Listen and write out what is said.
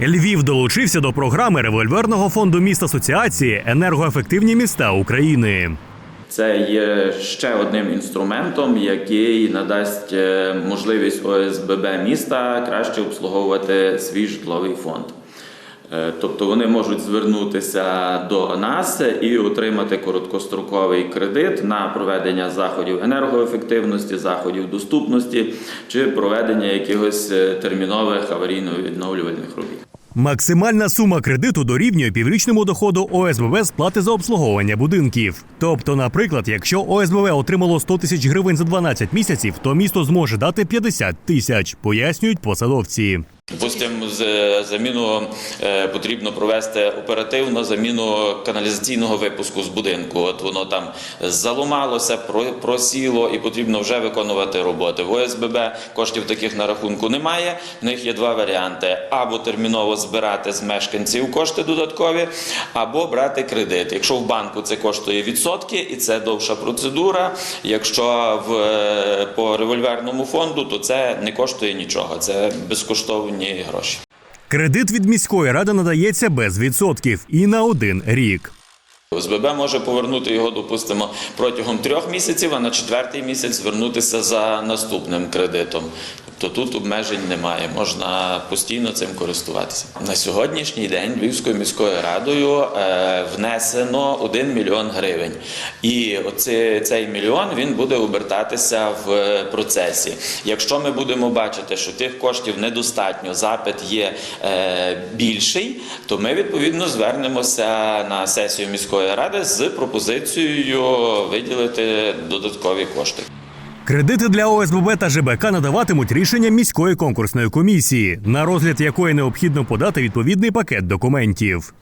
Львів долучився до програми револьверного фонду міст асоціації енергоефективні міста України. Це є ще одним інструментом, який надасть е, можливість ОСББ міста краще обслуговувати свій житловий фонд. Е, Тобто вони можуть звернутися до нас і отримати короткостроковий кредит на проведення заходів енергоефективності, заходів доступності чи проведення якихось е, термінових аварійно-відновлювальних робіт. Максимальна сума кредиту дорівнює піврічному доходу ОСББ з плати за обслуговування будинків. Тобто, наприклад, якщо ОСББ отримало 100 тисяч гривень за 12 місяців, то місто зможе дати 50 тисяч, пояснюють посадовці. Допустимо, заміну е, потрібно провести оперативно заміну каналізаційного випуску з будинку. От воно там заломалося, про- просіло і потрібно вже виконувати роботи. В ОСББ коштів таких на рахунку немає. В них є два варіанти: або терміново збирати з мешканців кошти додаткові, або брати кредит. Якщо в банку це коштує відсотки, і це довша процедура. Якщо в е, по револьверному фонду, то це не коштує нічого. Це безкоштовні гроші. Кредит від міської ради надається без відсотків і на один рік. ОСББ може повернути його, допустимо, протягом трьох місяців, а на четвертий місяць звернутися за наступним кредитом. Тобто тут обмежень немає, можна постійно цим користуватися. На сьогоднішній день Львівською міською радою е, внесено 1 мільйон гривень. І оце, цей мільйон він буде обертатися в е, процесі. Якщо ми будемо бачити, що тих коштів недостатньо, запит є е, більший, то ми відповідно звернемося на сесію міської ради з пропозицією виділити додаткові кошти. Кредити для ОСББ та ЖБК надаватимуть рішення міської конкурсної комісії, на розгляд якої необхідно подати відповідний пакет документів.